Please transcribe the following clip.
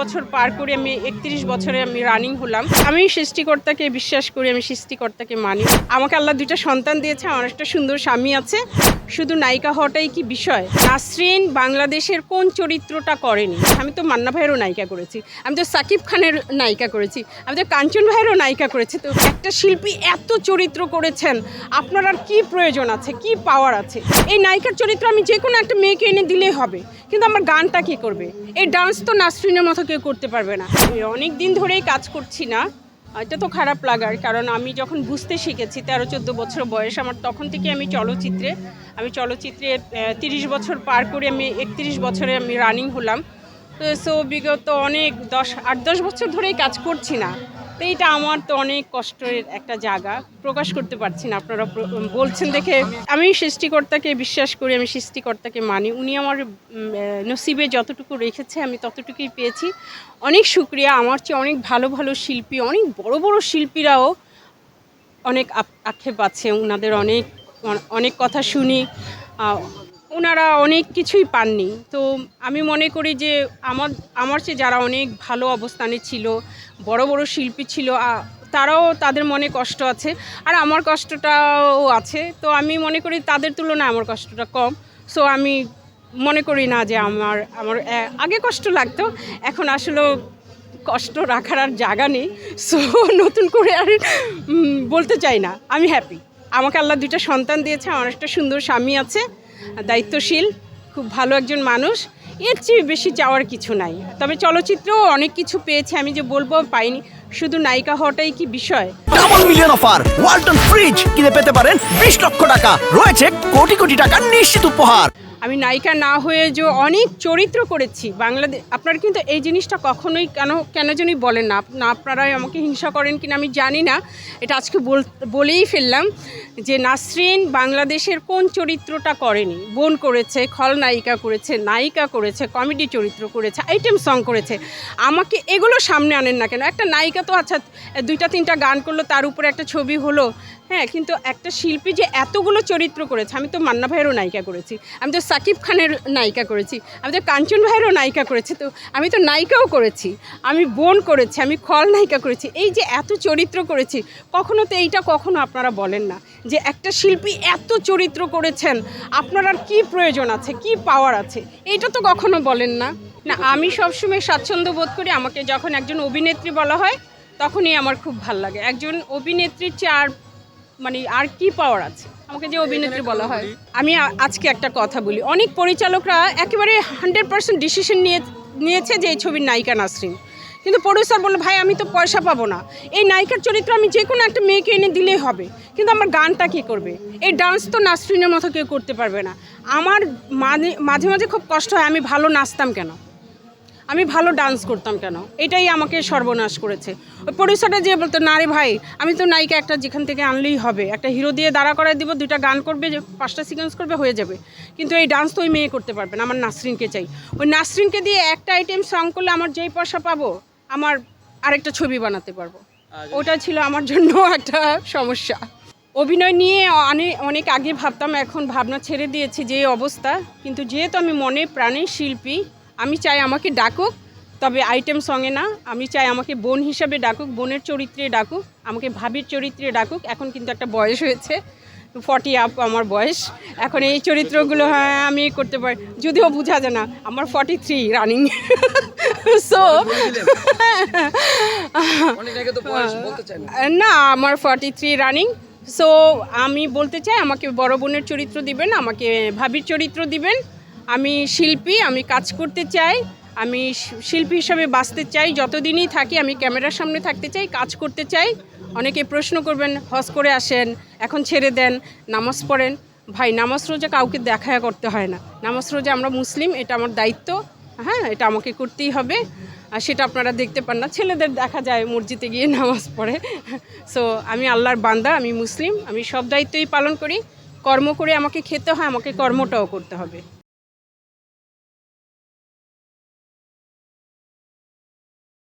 বছর পার করে আমি একত্রিশ বছরে আমি রানিং হলাম। আমি সৃষ্টিকর্তাকে বিশ্বাস করি, আমি সৃষ্টিকর্তাকে মানি। আমাকে আল্লাহ দুইটা সন্তান দিয়েছে, আমার একটা সুন্দর স্বামী আছে। শুধু নায়িকা হওয়াটাই কি বিষয়? নাসরিন বাংলাদেশের কোন চরিত্রটা করেনি? আমি তো মান্না ভাইয়েরও নায়িকা করেছি। আমি তো সাকিব খানের নায়িকা করেছি। আমি তো কাঞ্চন ভাইয়েরও নায়িকা করেছি। তো একটা শিল্পী এত চরিত্র করেছেন, আপনার আর কী প্রয়োজন আছে? কি পাওয়ার আছে? এই নায়িকার চরিত্র আমি যে কোনো একটা মেয়েকে এনে দিলেই হবে। কিন্তু আমার গানটা কি করবে? এই ডান্স তো নাসরিনের মতো কেউ করতে পারবে না। অনেক দিন ধরেই কাজ করছি না। এটা তো খারাপ লাগার, কারণ আমি যখন বুঝতে শিখেছি তেরো চোদ্দ বছর বয়স, আমার তখন থেকে আমি চলচ্চিত্রে আমি চলচ্চিত্রে তিরিশ বছর পার করে আমি একত্রিশ বছরে আমি রানিং হলাম। তো সো বিগত অনেক দশ, আট, দশ বছর ধরেই কাজ করছি না। তো এটা আমার তো অনেক কষ্টের একটা জায়গা। প্রকাশ করতে পারছি না, আপনারা বলছেন দেখে। আমি সৃষ্টিকর্তাকে বিশ্বাস করি, আমি সৃষ্টিকর্তাকে মানি। উনি আমার নসিবে যতটুকু রেখেছে, আমি ততটুকুই পেয়েছি। অনেক শুক্রিয়া আমার চেয়ে অনেক ভালো ভালো শিল্পী, অনেক বড় বড় শিল্পীরাও অনেক আক্ষেপ আছে। ওনাদের অনেক অনেক কথা শুনি। ওনারা অনেক কিছুই পাননি। তো আমি মনে করি যে আমার আমার চেয়ে যারা অনেক ভালো অবস্থানে ছিল, বড় বড় শিল্পী ছিল তারাও তাদের মনে কষ্ট আছে। আর আমার কষ্টটাও আছে। তো আমি মনে করি তাদের তুলনায় আমার কষ্টটা কম। সো আমি মনে করি না যে আমার আমার আগে কষ্ট লাগতো। এখন আসলে কষ্ট রাখার আর জায়গা নেই। সো নতুন করে আর বলতে চাই না। আমি হ্যাপি আমাকে আল্লাহ দুইটা সন্তান দিয়েছে, আমার একটা সুন্দর স্বামী আছে। দায়িত্বশীল, খুব ভালো একজন মানুষ। এর চেয়ে বেশি চাওয়ার কিছু নাই। তবে চলচ্চিত্রেও অনেক কিছু পেয়েছে, আমি যে বলব পাইনি। শুধু নায়িকা হওয়াটাই কি বিষয়? Double million offer, Walton fridge কিনে পেতে পারেন বিশ লক্ষ টাকা। রয়েছে কোটি কোটি টাকা নিশ্চিত উপহার। আমি নায়িকা না হয়ে যে অনেক চরিত্র করেছি বাংলাদেশ আপনারা কিন্তু এই জিনিসটা কখনোই কেন কেন জানি বলেন না। না, আপনারাই আমাকে হিংসা করেন কিনা আমি জানি না। এটা আজকে বল- বলেই ফেললাম যে নাসরিন বাংলাদেশের কোন চরিত্রটা করেনি? বোন করেছে খলনায়িকা করেছে, নায়িকা করেছে, কমেডি চরিত্র করেছে, আইটেম সং করেছে। আমাকে এগুলো সামনে আনেন না কেন? একটা নায়িকা তো আচ্ছা দুইটা তিনটা গান করল, তার উপরে একটা ছবি হলো হ্যাঁ কিন্তু একটা শিল্পী যে এতগুলো চরিত্র করেছে, আমি তো মান্না ভাইয়েরও নায়িকা করেছি, আমি তো সাকিব খানের নায়িকা করেছি, আমি তো কাঞ্চন ভাইয়েরও নায়িকা করেছি, তো আমি তো নায়িকাও করেছি, আমি বোন করেছি, আমি খল নায়িকা করেছি, এই যে এত চরিত্র করেছি, কখনো তো এইটা কখনো আপনারা বলেন না যে একটা শিল্পী এত চরিত্র করেছেন, আপনার আর কী প্রয়োজন আছে, কি পাওয়ার আছে, এইটা তো কখনো বলেন না। না, আমি সবসময় স্বাচ্ছন্দ্য বোধ করি আমাকে যখন একজন অভিনেত্রী বলা হয়, তখনই আমার খুব ভালো লাগে। একজন অভিনেত্রীর চেয়ে আর মানে আর কি পাওয়ার আছে? আমাকে যে অভিনেত্রী বলা হয়। আমি আজকে একটা কথা বলি। অনেক পরিচালকরা একেবারে হান্ড্রেড পার্সেন্ট ডিসিশন নিয়ে নিয়েছে যে এই ছবির নায়িকা নাসরিন। কিন্তু প্রডিউসার বলল ভাই আমি তো পয়সা পাবো না। এই নায়িকার চরিত্র আমি যে কোনো একটা মেয়েকে এনে দিলেই হবে। কিন্তু আমার গানটা কী করবে? এই ডান্স তো নাসরিনের মতো কেউ করতে পারবে না। আমার মাঝে মাঝে মাঝে খুব কষ্ট হয়। আমি ভালো নাচতাম কেন? আমি ভালো ডান্স করতাম কেন? এটাই আমাকে সর্বনাশ করেছে। ওই প্রডিউসারটা যে বলতো না রে ভাই আমি তো নায়িকা একটা যেখান থেকে আনলেই হবে। একটা হিরো দিয়ে দাঁড়া করায় দিব দুইটা গান করবে যে পাঁচটা সিকোয়েন্স করবে হয়ে যাবে। কিন্তু এই ডান্স তো ওই মেয়ে করতে পারবে না আমার নাসরিনকে চাই। ওই নাসরিনকে দিয়ে একটা আইটেম সং করলে আমার যেই পয়সা পাবো আমার আরেকটা ছবি বানাতে পারব। ওটা ছিল আমার জন্য একটা সমস্যা। অভিনয় নিয়ে অনেক অনেক আগে ভাবতাম এখন ভাবনা ছেড়ে দিয়েছি যে অবস্থা। কিন্তু যেহেতু আমি মনে প্রাণে শিল্পী আমি চাই আমাকে ডাকুক তবে আইটেম সঙ্গে না। আমি চাই আমাকে বোন হিসাবে ডাকুক বোনের চরিত্রে ডাকুক আমাকে ভাবির চরিত্রে ডাকুক। এখন কিন্তু একটা বয়স হয়েছে ফর্টি আপ আমার বয়স। এখন এই চরিত্রগুলো হ্যাঁ আমি করতে পারি। যদিও বোঝা যায় না আমার ফর্টি থ্রি রানিং সো না আমার ফর্টি থ্রি রানিং সো আমি বলতে চাই আমাকে বড় বোনের চরিত্র দিবেন আমাকে ভাবির চরিত্র দিবেন। আমি শিল্পী, আমি কাজ করতে চাই, আমি শিল্পী হিসাবে বাঁচতে চাই, যতদিনই থাকি আমি ক্যামেরার সামনে থাকতে চাই, কাজ করতে চাই। অনেকে প্রশ্ন করবেন হজ করে আসেন, এখন ছেড়ে দেন, নামাজ পড়েন। ভাই, নামাজ রোজা কাউকে দেখা করতে হয় না। নামাজ রোজা আমরা মুসলিম, এটা আমার দায়িত্ব। হ্যাঁ এটা আমাকে করতেই হবে। আর সেটা আপনারা দেখতে পান না। ছেলেদের দেখা যায়, মসজিদে গিয়ে নামাজ পড়ে। সো আমি আল্লাহর বান্দা, আমি মুসলিম, আমি সব দায়িত্বই পালন করি। কর্ম করে আমাকে খেতে হয়, আমাকে কর্মটাও করতে হবে।